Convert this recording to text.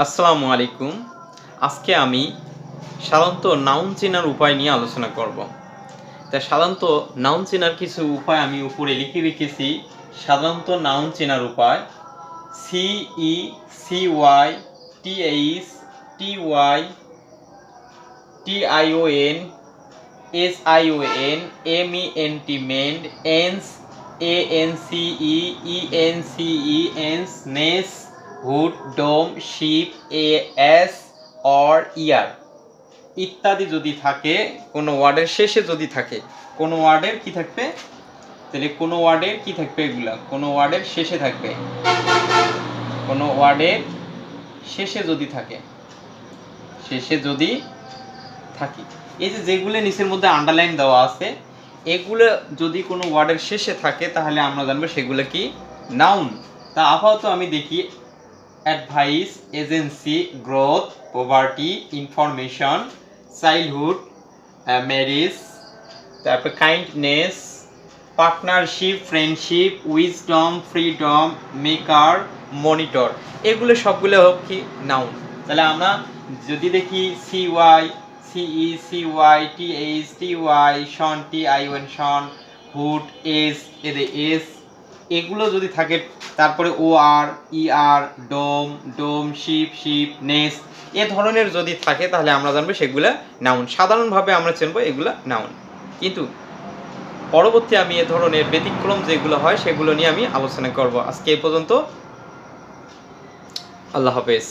আসসালামু আলাইকুম। আজকে আমি সাধারণত নাউন চেনার উপায় নিয়ে আলোচনা করব। তা সাধারণত নাউন চেনার কিছু উপায় আমি উপরে লিখে রেখেছি। সাধারণত নাউন চেনার উপায় C E C Y T H T Y T I O N S I O N M E N T ment ence A N C E E N C E ence ness hood, dom, ship, A, S, or, er ইত্যাদি যদি থাকে, কোনো ওয়ার্ডের শেষে যদি থাকে, কোনো ওয়ার্ডের কি থাকবে? তাহলে কোনো ওয়ার্ডের কি থাকবে এগুলা? কোনো ওয়ার্ডের শেষে থাকবে। কোনো ওয়ার্ডের শেষে যদি থাকে, শেষে যদি থাকি। এই যে যেগুলো নিচের মধ্যে আন্ডারলাইন দেওয়া আছে, এগুলো যদি কোনো ওয়ার্ডের শেষে থাকে, তাহলে আমরা জানব সেগুলো কি? নাউন তা আপাতত আমি দেখি advice agency growth poverty information childhood marriage তারপর kindness partnership friendship wisdom freedom maker monitor এগুলো সবগুলো হোক কি নাউন তাহলে আমরা যদি দেখি C Y C E C Y T H T Y tion T I one tion hood S এদের এস এগুলো যদি থাকে, তারপরে ও আর ই আর ডোম ডোম, শিপ শিপ, নেস, এ ধরনের যদি থাকে, তাহলে আমরা জানব সেগুলো নাউন সাধারণভাবে আমরা চিনবো এগুলো নাউন কিন্তু পরবর্তী আমি এ ধরনের ব্যতিক্রম যেগুলো হয়, সেগুলো নিয়ে আমি আলোচনা করব। আজকে এ পর্যন্ত। আল্লাহ হাফেজ।